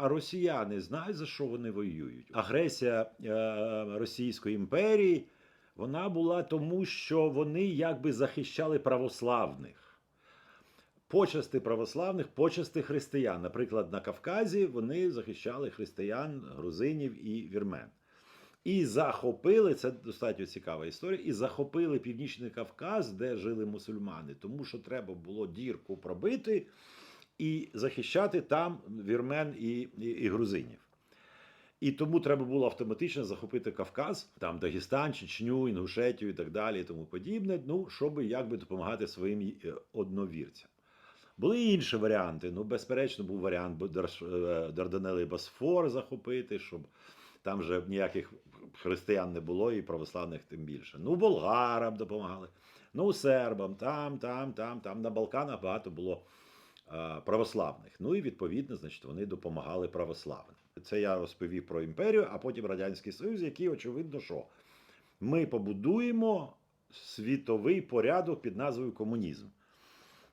а росіяни знають, за що вони воюють. Агресія е, Російської імперії вона була тому, що вони якби захищали православних. Почасти православних, почасти християн. Наприклад, на Кавказі вони захищали християн, грузинів і вірмен. І захопили, це достатньо цікава історія, і захопили Північний Кавказ, де жили мусульмани, тому що треба було дірку пробити і захищати там вірмен і, і, і грузинів. І тому треба було автоматично захопити Кавказ, там Дагестан, Чечню, Інгушетію і так далі, і тому подібне, ну, щоб якби допомагати своїм е, одновірцям. Були інші варіанти. Ну, безперечно, був варіант е, Дарданели Босфор захопити, щоб там вже ніяких християн не було, і православних тим більше. Ну, болгарам допомагали, ну, сербам, там, там, там, там. На Балканах багато було православних. Ну і відповідно, значить, вони допомагали православним. Це я розповів про імперію, а потім Радянський Союз, який, очевидно, що ми побудуємо світовий порядок під назвою комунізм.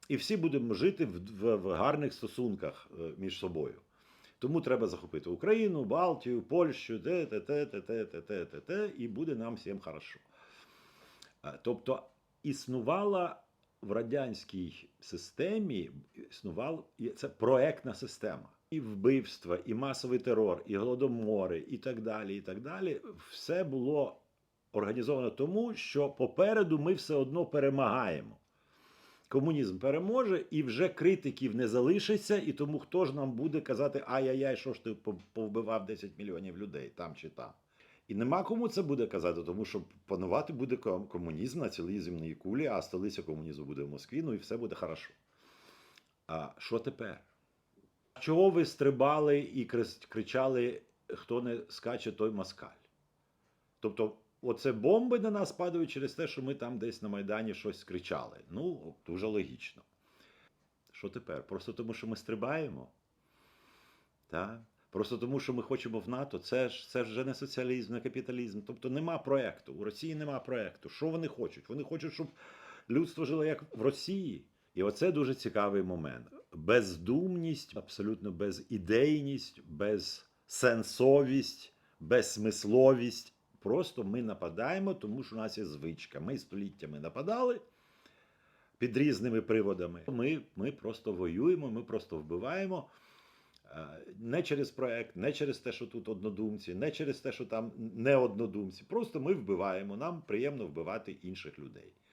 І всі будемо жити в, в, в гарних стосунках е, між собою. Тому треба захопити Україну, Балтію, Польщу, те, те, те, те, те, те, те, те, те, і буде нам всім хорошо. Е, Тобто існувала в радянській системі, існувала це проектна система. І вбивства, і масовий терор, і голодомори, і так далі. І так далі. Все було організовано тому, що попереду ми все одно перемагаємо комунізм переможе, і вже критиків не залишиться, і тому хто ж нам буде казати, ай-яй-яй, що ж ти повбивав 10 мільйонів людей там чи там. І нема кому це буде казати, тому що панувати буде комунізм на цілій земній кулі, а столиця комунізму буде в Москві, ну і все буде хорошо. А що тепер? Чого ви стрибали і кричали, хто не скаче, той москаль? Тобто, оце бомби на нас падають через те, що ми там десь на Майдані щось кричали. Ну, дуже логічно. Що тепер? Просто тому, що ми стрибаємо? Так? Просто тому, що ми хочемо в НАТО, це ж це вже не соціалізм, не капіталізм. Тобто нема проекту. У Росії нема проекту. Що вони хочуть? Вони хочуть, щоб людство жило як в Росії. І оце дуже цікавий момент. Бездумність, абсолютно безідейність, безсенсовість, безсмисловість. Просто ми нападаємо, тому що у нас є звичка. Ми століттями нападали під різними приводами. Ми, ми просто воюємо, ми просто вбиваємо. Е, Не через проект, не через те, що тут однодумці, не через те, що там не однодумці. Просто ми вбиваємо. Нам приємно вбивати інших людей.